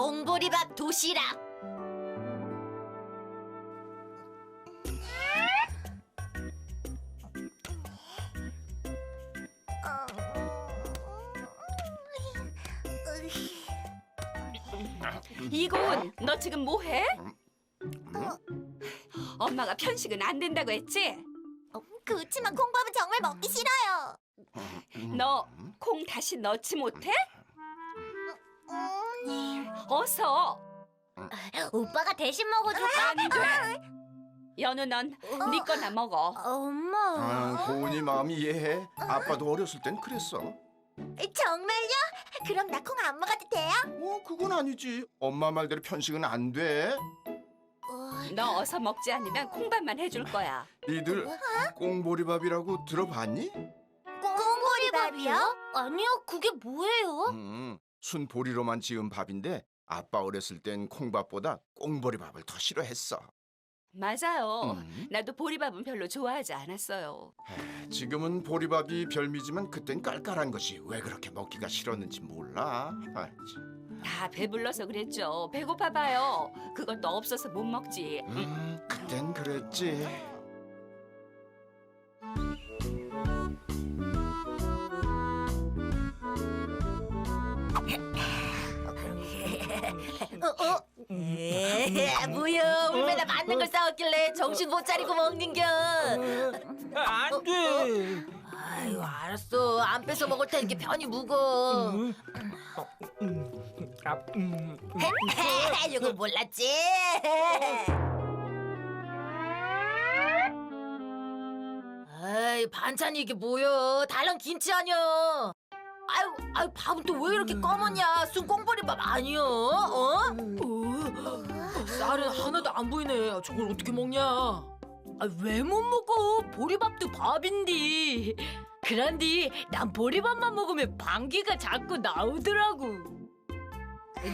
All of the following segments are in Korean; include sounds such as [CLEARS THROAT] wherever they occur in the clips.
꽁보리밥 도시락. 이곤, 너 지금 뭐해? 엄마가 편식은 안 된다고 했지? 그렇지만 콩밥은 정말 먹기 싫어요. 너 콩 다시 넣지 못해? 어서. 오빠가 대신 먹어줘. 안 돼. 연우 넌네 거나 먹어. 엄마. 아, 고은이 마음 이해해. 아빠도 어렸을 땐 그랬어. 정말요? 그럼 나 콩 안 먹어도 돼요? 어, 그건 아니지. 엄마 말대로 편식은 안 돼. 너 어서 먹지 않으면 콩밥만 해줄 거야. 니들 꽁보리밥이라고 들어봤니? 꽁보리밥이요? 아니요, 그게 뭐예요? 음, 순 보리로만 지은 밥인데 아빠 어렸을 땐 콩밥보다 꽁보리밥을 더 싫어했어. 맞아요. 음. 나도 보리밥은 별로 좋아하지 않았어요. 지금은 보리밥이 별미지만 그땐 깔깔한 것이 왜 그렇게 먹기가 싫었는지 몰라. 아, 참. 다 배불러서 그랬죠. 배고파 봐요. 그것도 없어서 못 먹지. 음, 그땐 그랬지. 걸 싸웠길래 정신 못 차리고 먹는겨. 안 돼. 아유, 알았어. 안 뺏어 먹을 테니까 편히 묵어. 아, 음. [LAUGHS] 이걸 몰랐지? 아이, 반찬이 이게 뭐야? 달랑 김치 아니야. 아유, 아유, 밥은 또 왜 이렇게 검었냐? 순 꽁보리밥 아니야? 어? 쌀은 하나도 안 보이네. 저걸 어떻게 먹냐? 아, 왜못 먹어? 보리밥도 밥인디. 그란디 난 보리밥만 먹으면 방귀가 자꾸 나오더라고.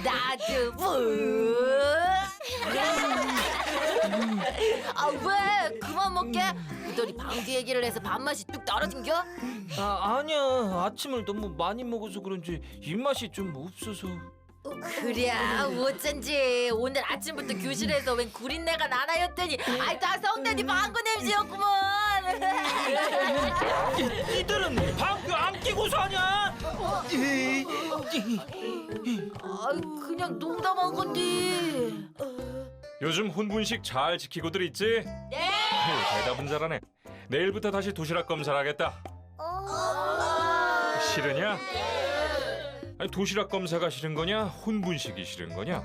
나도 뭐? 아, 왜? 그만 먹게? 우덜이 방귀 얘기를 해서 밥맛이 뚝 떨어진겨? 아 아니야. 아침을 너무 많이 먹어서 그런지 입맛이 좀 없어서. 그래 어쩐지 오늘 아침부터 교실에서 웬 구린내가 나나였더니 아이 다 성대니 방구 냄새였구먼 이들은 방귀 안 끼고 사냐? 아이 그냥 농담한 건데 요즘 혼분식 잘 지키고들 있지? 네. 대답은 잘하네. 내일부터 다시 도시락 검사를 하겠다. 싫으냐? 아니 도시락 검사가 싫은 거냐? 혼분식이 싫은 거냐?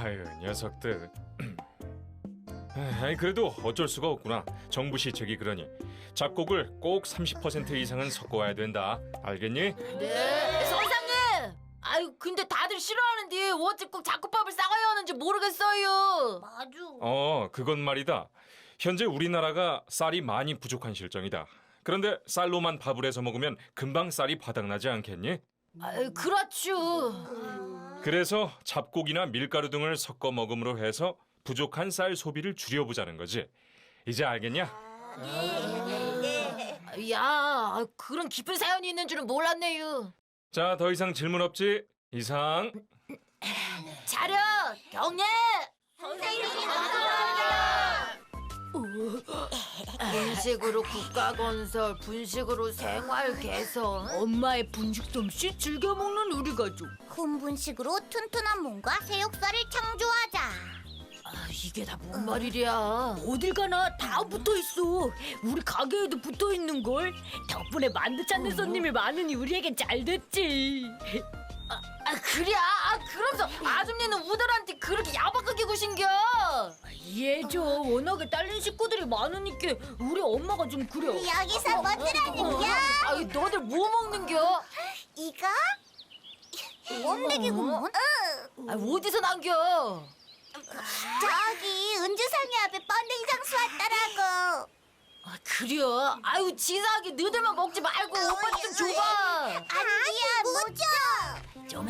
아유 녀석들. [CLEARS THROAT] 아니 그래도 어쩔 수가 없구나. 정부 시책이 그러니 잡곡을 꼭 30% 이상은 섞어와야 된다. 알겠니? 네 선생님 아유 근데 다들 싫어하는데 어째 꼭 잡곡밥을 싸가야 하는지 모르겠어요 맞아 어, 그건 말이다. 현재 우리나라가 쌀이 많이 부족한 실정이다. 그런데 쌀로만 밥을 해서 먹으면 금방 쌀이 바닥나지 않겠니? 아유 그렇죠 그래서 잡곡이나 밀가루 등을 섞어 먹음으로 해서 부족한 쌀 소비를 줄여보자는 거지. 이제 알겠냐? 야 그런 깊은 사연이 있는 줄은 몰랐네요 자, 더 이상 질문 없지? 이상. 차렷 경례 선생님이 분식으로 국가 건설, 분식으로 생활 개선. 엄마의 분식 솜씨 즐겨 먹는 우리 가족. 큰 분식으로 튼튼한 몸과 새 역사를 창조하자. 아, 이게 다 뭔 말이랴? 어딜 가나 다 붙어 있어. 우리 가게에도 붙어 있는 걸. 덕분에 만두 찾는 손님이 많으니 우리에겐 잘 됐지. 아 그래? 아 그러면서 아줌니는 우들한테 그렇게 야박하게 구신겨? 이해해줘. 워낙에 딸린 식구들이 많으니까 우리 엄마가 좀 그래. 여기서 뭐들하는겨? 아 너들 뭐 먹는겨? 이거? 원맥이구먼. 아 어디서 난겨? 저기 은주성이 앞에 번데기 장수 왔더라고. 아 그래요? 아유 지사하게 너들만 먹지 말고 오빠 좀 줘봐.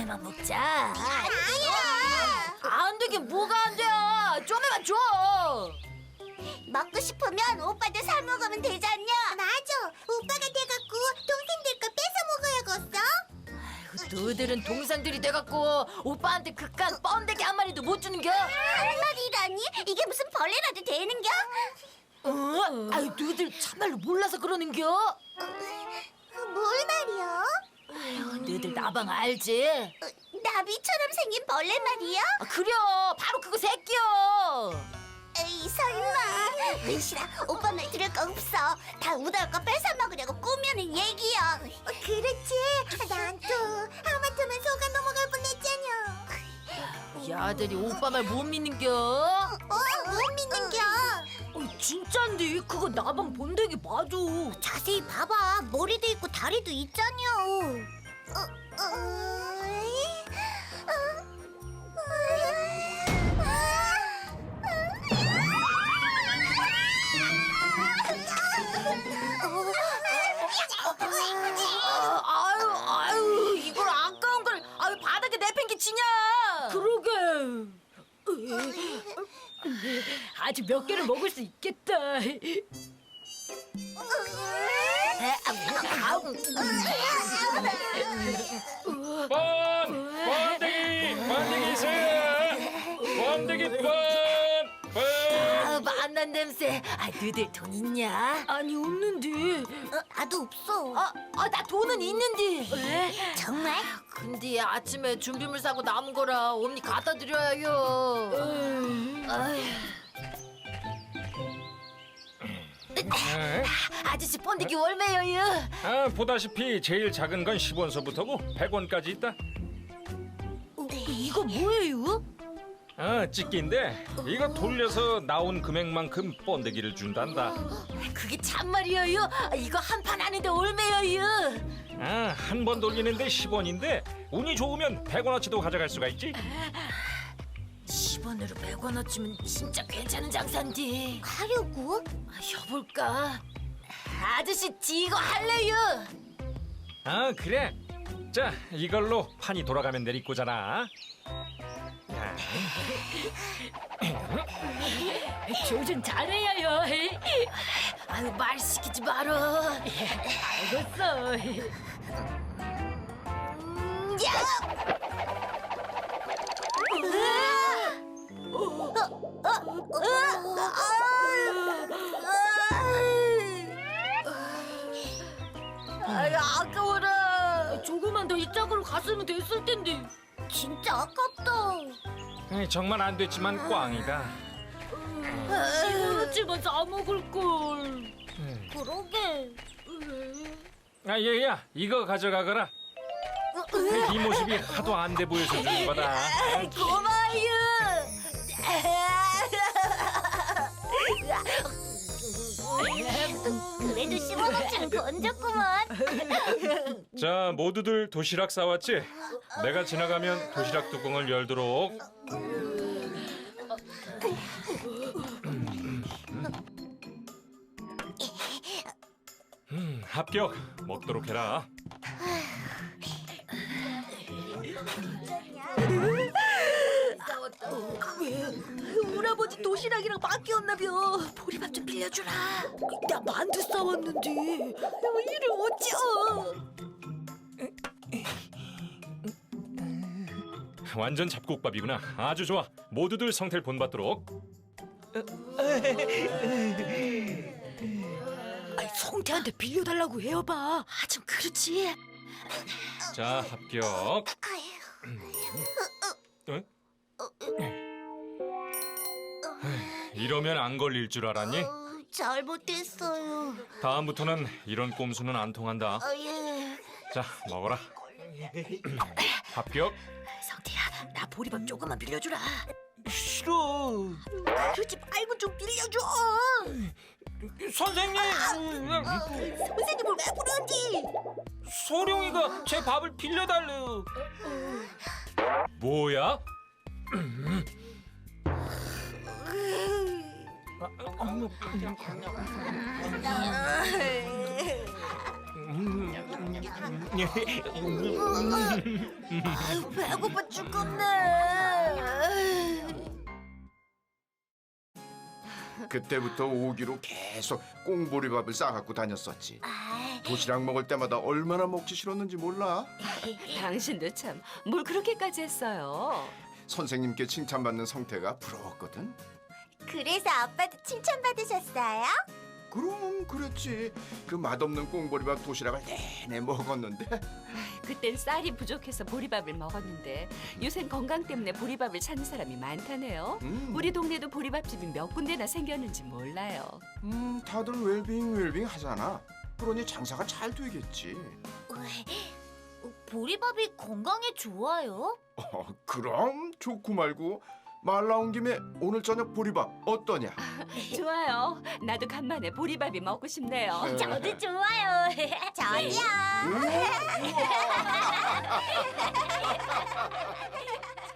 좀에만 먹자. 아니야. 안 되긴 뭐가 안 돼? 좀에만 줘. 먹고 싶으면 오빠도 사 먹으면 되잖냐? 맞아. 오빠가 돼갖고 동생들 거 뺏어 먹어야겠어. 너희들은 동생들이 돼갖고 오빠한테 그깟 뻔데기 한 마리도 못 주는 겨? 한 마리라니? 이게 무슨 벌레라도 되는겨? 어? 아유 너희들 참말로 몰라서 그러는 겨? 뭘 말이야? 너희들 나방 알지? 나비처럼 생긴 벌레 말이야? 아, 그려 바로 그거 새끼여 에이 설마 은실아 오빠 말 들을 거 없어 다 우다올 거 뺏어 먹으려고 꾸며낸 얘기야 그렇지 난 또 하마터면 속아 넘어갈 뻔했잖여 이 아들이 오빠 말 못 믿는겨? 어? 못 믿는겨 어, 진짠데? 그거 나방 본데기 맞아. 자세히 봐봐. 머리도 있고 다리도 있잖여 [LAUGHS] 아직 몇 개를 먹을 수 있겠다. 뻔! 번데기! 번데기 있어요! 번데기 뻔! 뻔! 아, 만난 냄새. 아, 너희들 돈 있냐? 아니 없는데. 어, 나도 없어 어, 어, 나 돈은 있는데. 왜? 정말? 근데 아침에 준비물 사고 남은 거라 옴니 갖다 드려요. 아휴, 에? 아저씨 번데기 월매요. 아, 보다시피 제일 작은 건 10원서부터고 100원까지 있다. 이거 뭐예요? 아, 찍기인데 이거 돌려서 나온 금액만큼 번데기를 준단다. 그게 참말이에요. 이거 한 판 하는데 월매요. 아, 한 번 돌리는데 10원인데 운이 좋으면 100원어치도 가져갈 수가 있지. 10원으로 100원 어치면 진짜 괜찮은 장사인데. 하려고? 아, 여볼까? 아저씨 이거 할래요? 아, 그래. 자, 이걸로 판이 돌아가면 내리꼬잖아. 야, 조준 잘해야요. 아유 말 시키지 말어. 알겠어. 아 이 짝으로 갔으면 됐을 텐데. 진짜 아깝다 에이, 정말 안 됐지만 꽝이다. 시원하지만 싸 먹을 걸. 그러게 아, 얘야, 이거 가져가거라. 네 모습이 하도 안 돼 보여서 주는 거다. 고마워요. 그래도 10원어치는 건졌구만 자, 모두들 도시락 싸왔지? 내가 지나가면 도시락 뚜껑을 열도록. 음, 합격. 먹도록 해라. 우리 아버지 도시락이랑 바뀌었나벼. 보리밥 좀 빌려주라. 나 만두 싸왔는데. 이를 어찌 완전 잡곡밥이구나. 아주 좋아. 모두들 성태를 본받도록. 아니, 성태한테 빌려달라고 해봐. 아, 좀 그렇지. 자, 합격. 응? 이러면 안 걸릴 줄 알았니? 어, 잘못했어요 다음부터는 이런 꼼수는 안 통한다. 어, 예. 자, 먹어라. [CLEARS THROAT] 합격. 나 보리밥 조금만 빌려주라. 싫어. 그러지 말고 좀 빌려줘. 선생님. 선생님을 왜 부르는지. 소룡이가 제 밥을 빌려달래요. 뭐야? 아유 배고파 죽겠네. 그때부터 오기로 계속 꽁보리밥을 싸갖고 다녔었지. 아, 도시락 먹을 때마다 얼마나 먹기 싫었는지 몰라. [LAUGHS] 당신도 참 뭘 그렇게까지 했어요. 선생님께 칭찬받는 성태가 부러웠거든. 그래서 아빠도 칭찬받으셨어요? 그럼 그랬지. 그 맛없는 꽁보리밥 도시락을 내내 먹었는데 그땐 쌀이 부족해서 보리밥을 먹었는데 요샌 건강 때문에 보리밥을 찾는 사람이 많다네요. 음, 우리 동네도 보리밥집이 몇 군데나 생겼는지 몰라요. 음, 다들 웰빙 웰빙 하잖아. 그러니 장사가 잘 되겠지. 보리밥이 건강에 좋아요? 어, 그럼 좋고 말고 말 나온 김에 오늘 저녁 보리밥 어떠냐? [LAUGHS] 좋아요. 나도 간만에 보리밥이 먹고 싶네요. 네. 저도 좋아요. [LAUGHS] 저도요. [LAUGHS]